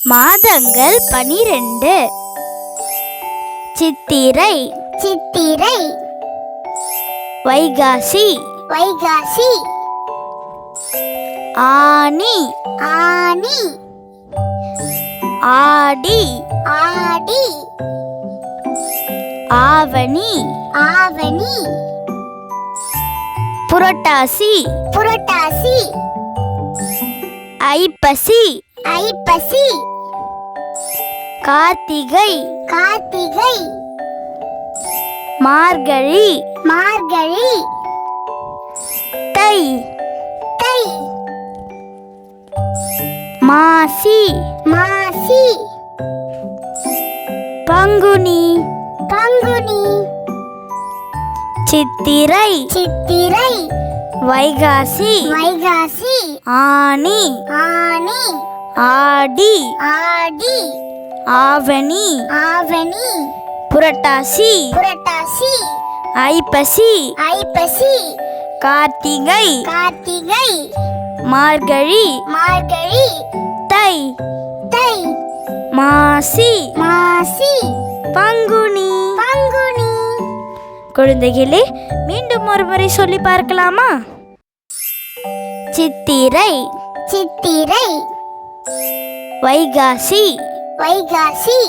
மாதங்கள் பனிரெண்டு. சித்திரை. சித்திரை. வைகாசி. வைகாசி. ஆனி. ஆனி. ஆடி. ஆடி. ஆவணி. ஆவணி. புரட்டாசி. புரட்டாசி. ஐப்பசி. ஐப்பசி. கார்த்திகை. கார்த்திகை. மார்கழி. மார்கழி. தை. தை. மாசி. மாசி. பங்குனி. பங்குனி. சித்திரை. சித்திரை. வைகாசி. வைகாசி. ஆனி ஆனி ஆடி. ஆடி. ஆவணி. ஆவணி. புரட்டாசி. புரட்டாசி. ஐப்பசி. ஐப்பசி. கார்த்திகை. கார்த்திகை. மார்கழி. மார்கழி. தை. தை. மாசி. மாசி. பங்குனி. பங்குனி. குழந்தைகளே மீண்டும் ஒரு முறை சொல்லி பார்க்கலாமா? சித்திரை. சித்திரை. வைகாசி. வைகாசி.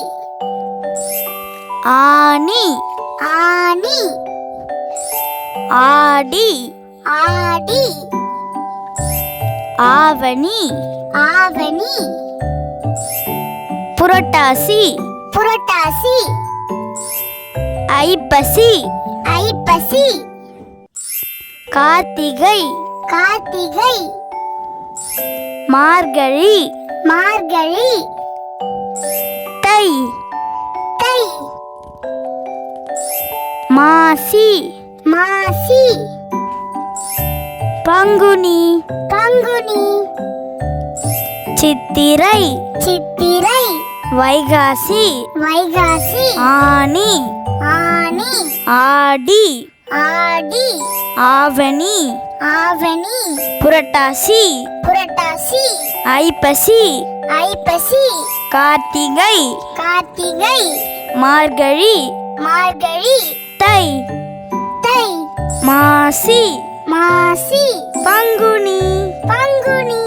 ஆனி. ஆனி. ஆடி. ஆடி. ஆவணி. ஆவணி. புரட்டாசி. புரட்டாசி. ஐப்பசி. ஐப்பசி. கார்த்திகை. கார்த்திகை. மார்கழி. மார்கழி. தை தை மாசி. மாசி. பங்குனி. பங்குனி. சித்திரை. சித்திரை. வைகாசி. வைகாசி. ஆனி. ஆனி. ஆடி. ஆடி. ஆவணி. ஆவணி. புரட்டாசி. புரட்டாசி. ஐப்பசி. ஐப்பசி. கார்த்திகை கார்த்திகை மார்கழி மார்கழி தை தை மாசி மாசி பங்குனி பங்குனி